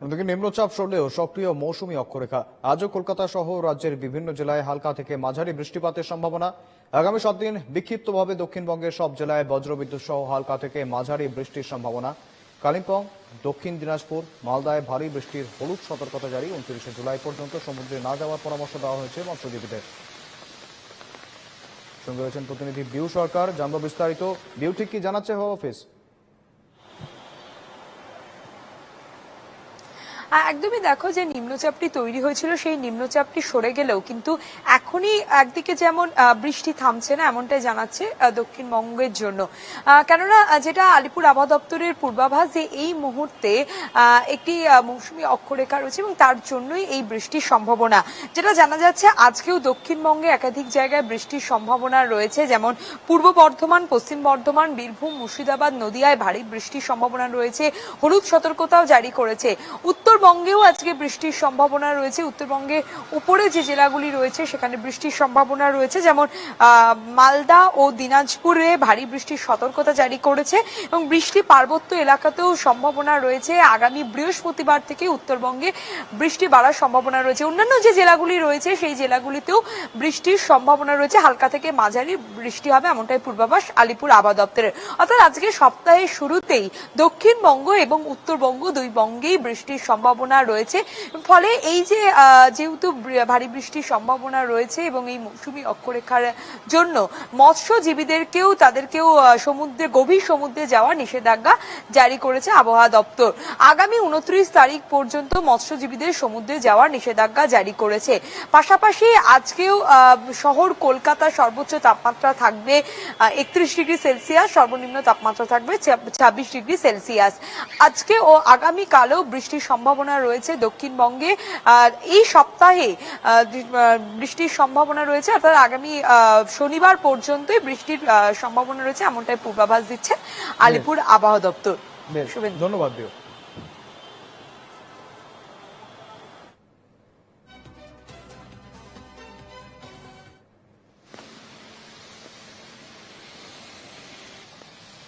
অন্যদিকে নিম্নচাপ সরলেও সক্রিয় মৌসুমি অক্ষরেখা। আজও কলকাতা সহ রাজ্যের বিভিন্ন জেলায় হালকা থেকে মাঝারি বৃষ্টিপাতের সম্ভাবনা। আগামী সাত দিন বিক্ষিপ্তভাবে দক্ষিণবঙ্গের সব জেলায় বজ্রবিদ্যুৎ সহ হালকা থেকে মাঝারি বৃষ্টির সম্ভাবনা। কালিম্পং, দক্ষিণ দিনাজপুর, মালদায় ভারী বৃষ্টির হলুদ সতর্কতা জারি। উনত্রিশে জুলাই পর্যন্ত সমুদ্রে না যাওয়ার পরামর্শ দেওয়া হয়েছে মৎস্যজীবীদের। সঙ্গে রয়েছেন প্রতিনিধি বিউ সরকার। জানব বিস্তারিত। বিউ ঠিক কি জানাচ্ছে হাওয়া অফিস? একদমই দেখো যে নিম্নচাপটি তৈরি হয়েছিল, সেই নিম্নচাপটি সরে গেলেও কিন্তু এখনই একদিকে যেমন বৃষ্টি থামছে না, এমনটাই জানাচ্ছে দক্ষিণবঙ্গের জন্য। কেননা যেটা আলিপুর আবহাওয়া দপ্তরের পূর্বাভাস যে এই মুহূর্তে একটি মৌসুমি অক্ষরেখা রয়েছে এবং তার জন্যই এই বৃষ্টির সম্ভাবনা। যেটা জানা যাচ্ছে, আজকেও দক্ষিণবঙ্গে একাধিক জায়গায় বৃষ্টির সম্ভাবনা রয়েছে, যেমন পূর্ব বর্ধমান, পশ্চিম বর্ধমান, বীরভূম, মুর্শিদাবাদ, নদিয়ায় ভারী বৃষ্টির সম্ভাবনা রয়েছে, হলুদ সতর্কতাও জারি করেছে। উত্তরবঙ্গেও আজকে বৃষ্টির সম্ভাবনা রয়েছে। উত্তরবঙ্গে উপরে যে জেলাগুলি রয়েছে, সেখানে বৃষ্টির সম্ভাবনা রয়েছে। যেমন মালদা ও দিনাজপুরে ভারী বৃষ্টির সতর্কতা জারি করেছে এবং বৃষ্টি পার্বত্য এলাকাতেও সম্ভাবনা রয়েছে। আগামী বৃহস্পতিবার থেকে উত্তরবঙ্গে বৃষ্টি বাড়ার সম্ভাবনা রয়েছে। অন্যান্য যে জেলাগুলি রয়েছে, সেই জেলাগুলিতেও বৃষ্টির সম্ভাবনা রয়েছে। হালকা থেকে মাঝারি বৃষ্টি হবে এমনটাই পূর্বাভাস আলিপুর আবহাওয়া দপ্তরের। অর্থাৎ আজকে সপ্তাহের শুরুতেই দক্ষিণবঙ্গ এবং উত্তরবঙ্গ দুই বঙ্গেই বৃষ্টির সম্ভাবনা রয়েছে। ফলে এই যে যেহেতু ভারী বৃষ্টির সম্ভাবনা রয়েছে এবং এই মৌসুমী অক্ষরেখার জন্য মৎস্যজীবীদেরকেও, তাদেরকেও সমুদ্রে, গভীর সমুদ্রে যাওয়ার নিষেধাজ্ঞা জারি করেছে আবহাওয়া দপ্তর। আগামী উনত্রিশ তারিখ পর্যন্ত মৎস্যজীবীদের সমুদ্রে যাওয়ার নিষেধাজ্ঞা জারি করেছে। পাশাপাশি আজকেও শহর কলকাতা সর্বোচ্চ তাপমাত্রা থাকবে একত্রিশ ডিগ্রি সেলসিয়াস, সর্বনিম্ন তাপমাত্রা থাকবে ছাব্বিশ ডিগ্রি সেলসিয়াস। আজকে ও আগামী কালেও বৃষ্টির সম্ভাবনা রয়েছে দক্ষিণবঙ্গে। আর এই সপ্তাহে বৃষ্টির সম্ভাবনা রয়েছে অর্থাৎ আগামী আহ, শনিবার পর্যন্তই বৃষ্টির সম্ভাবনা রয়েছে এমনটাই পূর্বাভাস দিচ্ছে আলিপুর আবহাওয়া দপ্তর। ধন্যবাদ